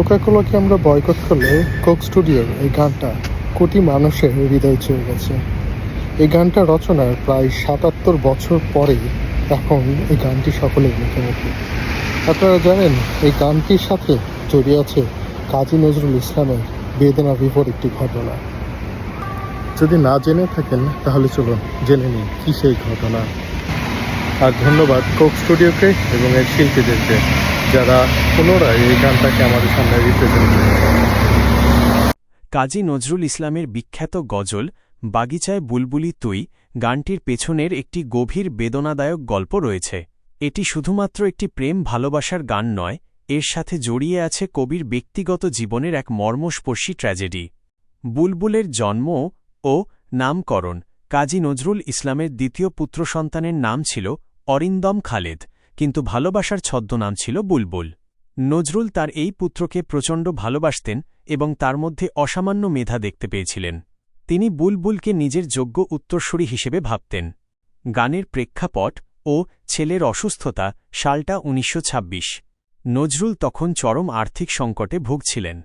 কোকাকোলাকে আমরা বয়কট করলে কোক স্টুডিওর এই গানটা কোটি মানুষের হৃদয় ছুঁয়ে গেছে। এই গানটা রচনার প্রায় সাতাত্তর বছর পরে এখন এই গানটি সকলের মুখে মুখে। আপনারা জানেন, এই গানটির সাথে জড়িয়ে আছে কাজী নজরুল ইসলামের বেদনা বিভোর একটি ঘটনা। যদি না জেনে থাকেন, তাহলে চলুন জেনে নিন কী সেই ঘটনা। আর ধন্যবাদ কোক স্টুডিওকে এবং এর শিল্পীদেরকে যারা পুনরায় এই গানটাকে আমাদের সামনে রিপ্রেজেন্ট কাজী নজরুল ইসলামের বিখ্যাত গজল, বাগিচায় বুলবুলি তুই, গানটির পেছনের একটি গভীর বেদনাদায়ক গল্প রয়েছে। এটি শুধুমাত্র একটি প্রেম ভালোবাসার গান নয়, এর সাথে জড়িয়ে আছে কবির ব্যক্তিগত জীবনের এক মর্মস্পর্শী ট্র্যাজেডি। বুলবুলের জন্ম ও নামকরণ কাজী নজরুল ইসলামের দ্বিতীয় পুত্র সন্তানের নাম ছিল অরিন্দম খালেদ, কিন্তু ভালোবাসার ছদ্মনাম ছিল বুলবুল। নজরুল তার এই পুত্রকে প্রচণ্ড ভালোবাসতেন এবং তার মধ্যে অসামান্য মেধা দেখতে পেয়েছিলেন। তিনি বুলবুলকে নিজের যোগ্য উত্তরসূরি হিসেবে ভাবতেন। গানের প্রেক্ষাপট ও ছেলের অসুস্থতা, সালটা উনিশশো ছাব্বিশ। নজরুল তখন চরম আর্থিক সংকটে ভুগছিলেন।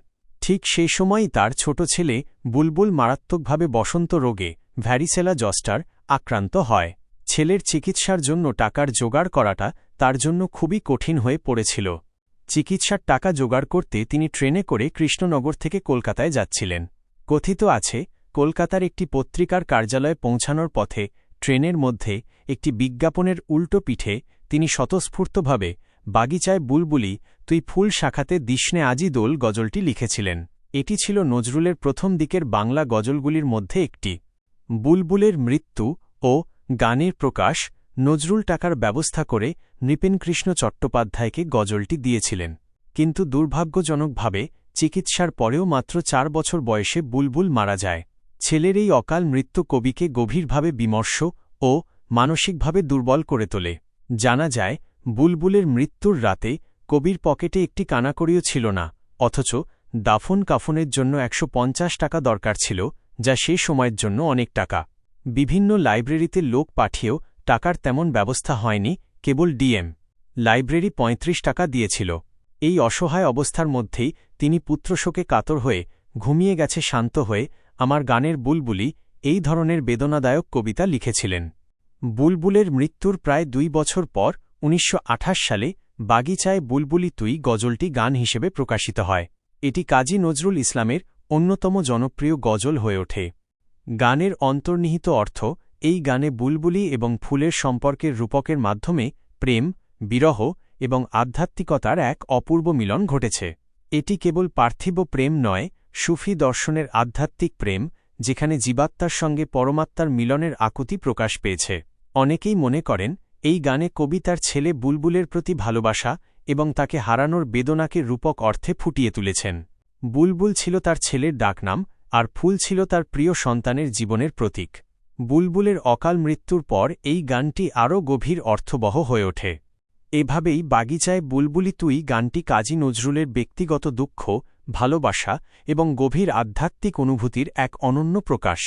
ঠিক সেই সময়ই তার ছোট ছেলে বুলবুল মারাত্মকভাবে বসন্ত রোগে ভ্যারিসেলা জস্টার আক্রান্ত হয়। ছেলের চিকিৎসার জন্য টাকার জোগাড় করাটা তার জন্য খুবই কঠিন হয়ে পড়েছিল। চিকিৎসার টাকা জোগাড় করতে তিনি ট্রেনে করে কৃষ্ণনগর থেকে কলকাতায় যাচ্ছিলেন। কথিত আছে, কলকাতার একটি পত্রিকার কার্যালয়ে পৌঁছানোর পথে ট্রেনের মধ্যে একটি বিজ্ঞাপনের উল্টো পিঠে তিনি স্বতঃস্ফূর্তভাবে, বাগিচায় বুলবুলি, তুই ফুল শাখাতে দিষ্ণে আজি দোল গজলটি লিখেছিলেন। এটি ছিল নজরুলের প্রথম দিকের বাংলা গজলগুলির মধ্যে একটি। বুলবুলের মৃত্যু ও গানের প্রকাশ নজরুল টাকার ব্যবস্থা করে নৃপেনকৃষ্ণ চট্টোপাধ্যায়কে গজলটি দিয়েছিলেন। কিন্তু দুর্ভাগ্যজনকভাবে চিকিৎসার পরেও মাত্র চার বছর বয়সে বুলবুল মারা যায়। ছেলের এই অকাল মৃত্যু কবিকে গভীরভাবে বিমর্ষ ও মানসিকভাবে দুর্বল করে তোলে। জানা যায়, বুলবুলের মৃত্যুর রাতে কবির পকেটে একটি কানাকড়িও ছিল না, অথচ দাফন কাফনের জন্য একশো পঞ্চাশ টাকা দরকার ছিল, যা সে সময়ের জন্য অনেক টাকা। বিভিন্ন লাইব্রেরিতে লোক পাঠিয়েও টাকার তেমন ব্যবস্থা হয়নি, কেবল ডিএম। লাইব্রেরি ৩৫ টাকা দিয়েছিল। এই অসহায় অবস্থার মধ্যেই তিনি পুত্রশোকে কাতর হয়ে ঘুমিয়ে গেছে শান্ত হয়ে আমার গানের বুলবুলি, এই ধরনের বেদনাদায়ক কবিতা লিখেছিলেন। বুলবুলের মৃত্যুর প্রায় দুই বছর পর উনিশশো আঠাশ সালে বাগিচায় বুলবুলি তুই গজলটি গান হিসেবে প্রকাশিত হয়। এটি কাজী নজরুল ইসলামের অন্যতম জনপ্রিয় গজল হয়ে ওঠে। গানের অন্তর্নিহিত অর্থ, এই গানে বুলবুলি এবং ফুলের সম্পর্কের রূপকের মাধ্যমে প্রেম, বিরহ এবং আধ্যাত্মিকতার এক অপূর্ব মিলন ঘটেছে। এটি কেবল পার্থিব প্রেম নয়, সুফি দর্শনের আধ্যাত্মিক প্রেম, যেখানে জীবাত্মার সঙ্গে পরমাত্মার মিলনের আকুতি প্রকাশ পেয়েছে। অনেকেই মনে করেন, এই গানে কবি তার ছেলে বুলবুলের প্রতি ভালোবাসা এবং তাকে হারানোর বেদনাকে রূপক অর্থে ফুটিয়ে তুলেছেন। বুলবুল ছিল তার ছেলের ডাকনাম আর ফুল ছিল তার প্রিয় সন্তানের জীবনের প্রতীক। বুলবুলের অকাল মৃত্যুর পর এই গানটি আরও গভীর অর্থবহ হয়ে ওঠে। এভাবেই বাগিচায় বুলবুলি তুই গানটি কাজী নজরুলের ব্যক্তিগত দুঃখ, ভালোবাসা এবং গভীর আধ্যাত্মিক অনুভূতির এক অনন্য প্রকাশ।